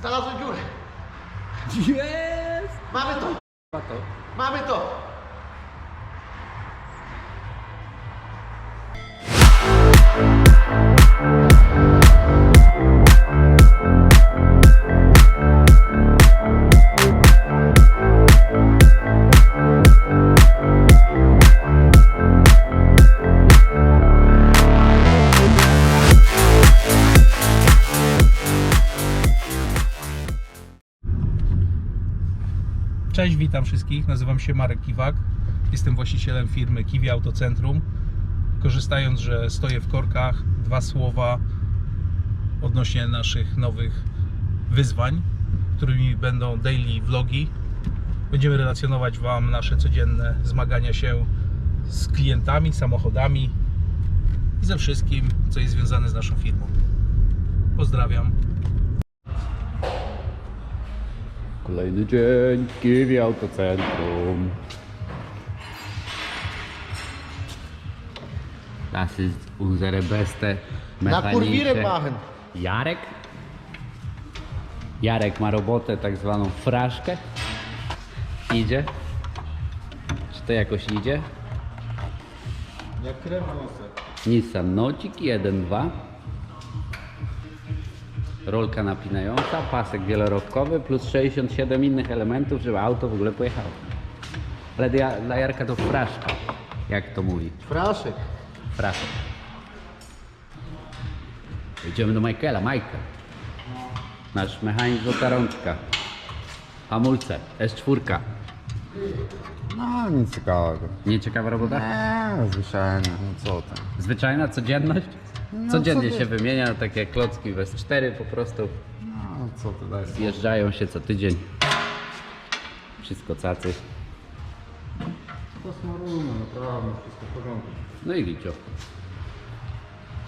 Znalazłem dziurę. Jest! Mamy to. Cześć, witam wszystkich. Nazywam się Marek Kiwak. Jestem właścicielem firmy Kiwi Autocentrum. Korzystając, że stoję w korkach, dwa słowa odnośnie naszych nowych wyzwań, którymi będą daily vlogi. Będziemy relacjonować Wam nasze codzienne zmagania się z klientami, samochodami i ze wszystkim, co jest związane z naszą firmą. Pozdrawiam. Kolejny dzień, Kiwi Autocentrum. Das ist unsere beste Na machen. Jarek. Jarek ma robotę tak zwaną fraszkę. Idzie. Czy to jakoś idzie? Jak krew nosem. Nissan Nocik 1.2 Rolka napinająca, pasek wielorobkowy plus 67 innych elementów, żeby auto w ogóle pojechało. Ale dla, dla Jarka to fraszka, jak to mówi. Fraszek. Fraszek. Idziemy do Michaela. Michael. Nasz mechanizm złota rączka. Hamulce. S4. No, nic ciekawego. Nieciekawa robota? Eee, zwyczajnie, no co tam. Zwyczajna codzienność? No, Codziennie co się ty? wymienia, takie klocki w S4 po prostu. No, co to daje? Zjeżdżają się co tydzień. Wszystko cacy. To smarujmy, naprawdę, wszystko w porządku. No i licio.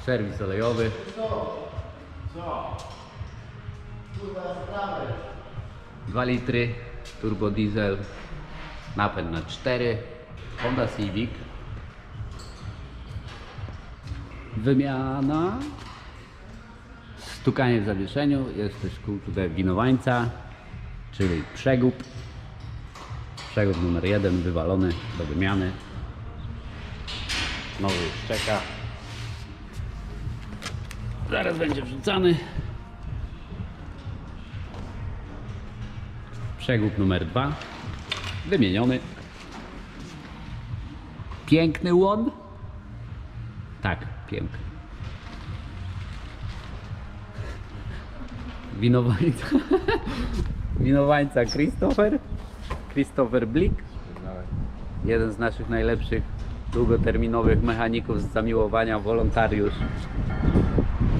Serwis olejowy. Dwa litry, turbo diesel, napęd na 4, Honda Civic. Wymiana. Stukanie w zawieszeniu, jest też kurde winowańca, czyli przegub. Przegub numer jeden wywalony do wymiany. Nowy już czeka. Zaraz będzie wrzucany. Przegub numer dwa. Wymieniony. Piękny łon. Piękny. Winowańca. Winowańca Christopher. Christopher Blick. Jeden z naszych najlepszych długoterminowych mechaników z zamiłowania, wolontariusz.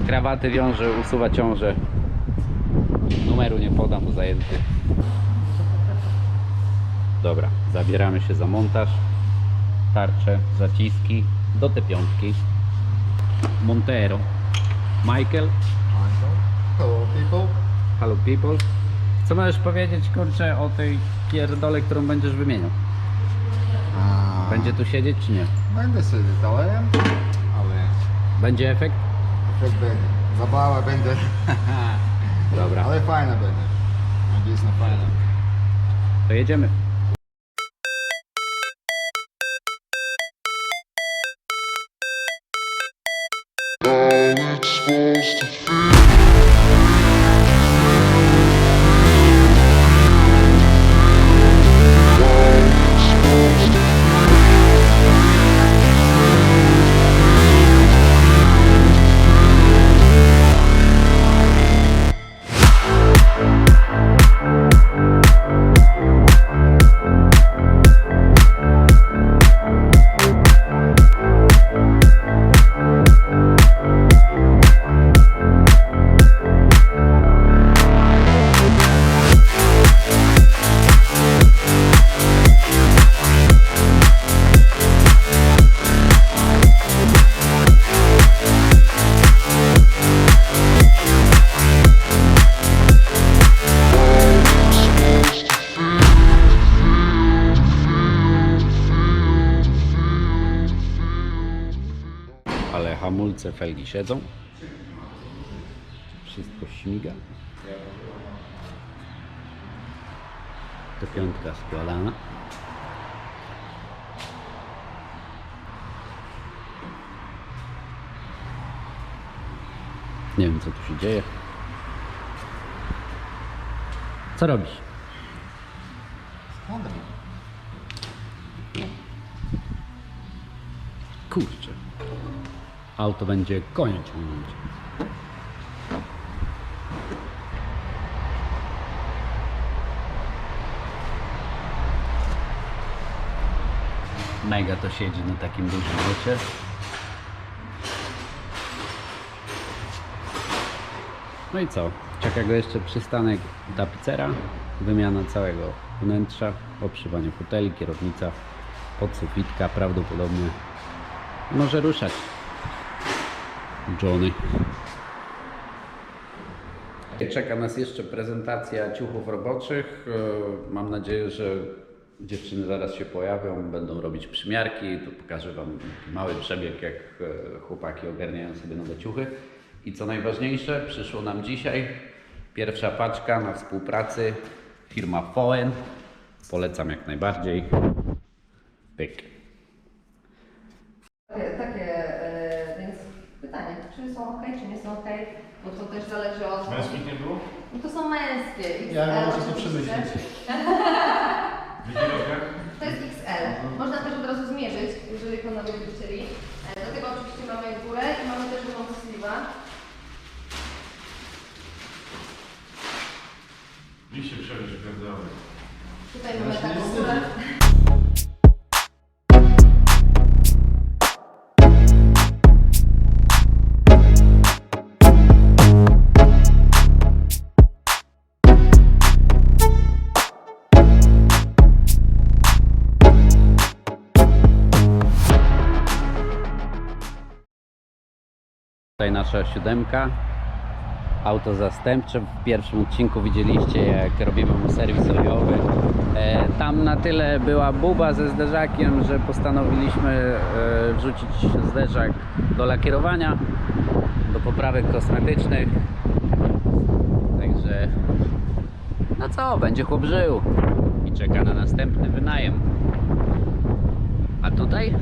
Krawaty wiąże, usuwa ciąże. Numeru nie podam, bo zajęty. Dobra, zabieramy się za montaż. Tarcze, zaciski do te piątki. Montero. Michael, Hello people. hello people. Co możesz powiedzieć, kurczę, o tej pierdole, którą będziesz wymieniał? A, Będzie tu siedzieć czy nie? Będę sobie detałem, ale Będzie efekt? efekt będzie. Zabawa będzie, Dobra, ale fajna będzie. Będzie na fajna. to jedziemy. Ale hamulce, felgi siedzą. Wszystko śmiga. To piątka składana. Nie wiem co tu się dzieje. Co robisz? Kurczę. Auto będzie konia ciągnąć. Mega to siedzi na takim dużym aucie. No i co? Czeka go jeszcze przystanek tapicera, wymiana całego wnętrza, obszywanie foteli, kierownica, podsufitka prawdopodobnie może ruszać. Johnny. Czeka nas jeszcze prezentacja ciuchów roboczych. E, Mam nadzieję, że dziewczyny zaraz się pojawią, będą robić przymiarki. Tu pokażę Wam mały przebieg, jak e, chłopaki ogarniają sobie nowe ciuchy. I co najważniejsze, przyszło nam dzisiaj pierwsza paczka na współpracy. Firma Foen. Polecam jak najbardziej. Pyk. Takie, takie e, więc pytanie, czy są ok, czy nie są ok, bo to też zależy od... Męskich nie było? No to są męskie. Ja XL, muszę to oczywiście. przemyśleć. Rozmiar? To jest XL. Można też od razu zmierzyć, jeżeli panowie by chcieli. E, Do tego oczywiście mamy górę i mamy też long sleeve'a. Liście gardłowe. Tutaj mamy taką górę. Tutaj nasza siódemka. Auto zastępcze. W pierwszym odcinku widzieliście, jak robimy mu serwis. E, tam na tyle była buba ze zderzakiem, że postanowiliśmy e, wrzucić zderzak do lakierowania, do poprawek kosmetycznych. Także no co, będzie chłop żył i czeka na następny wynajem. A tutaj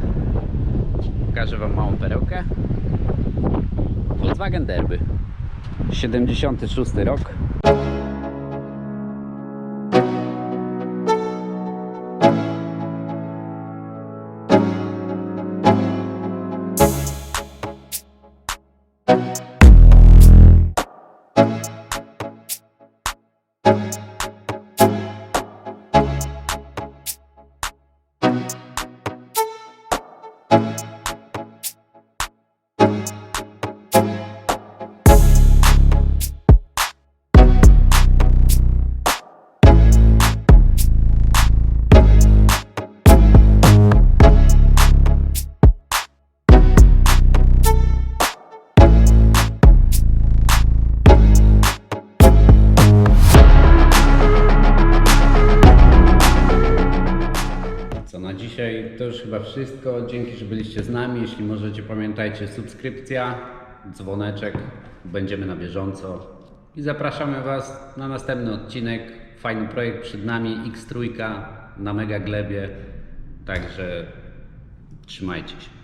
pokażę Wam małą perełkę. Volkswagen Derby. 76 rok. To już chyba wszystko. Dzięki, że byliście z nami. Jeśli możecie, pamiętajcie, subskrypcja, dzwoneczek. Będziemy na bieżąco. I zapraszamy Was na następny odcinek. Fajny projekt przed nami, X3 na Mega Glebie. Także trzymajcie się.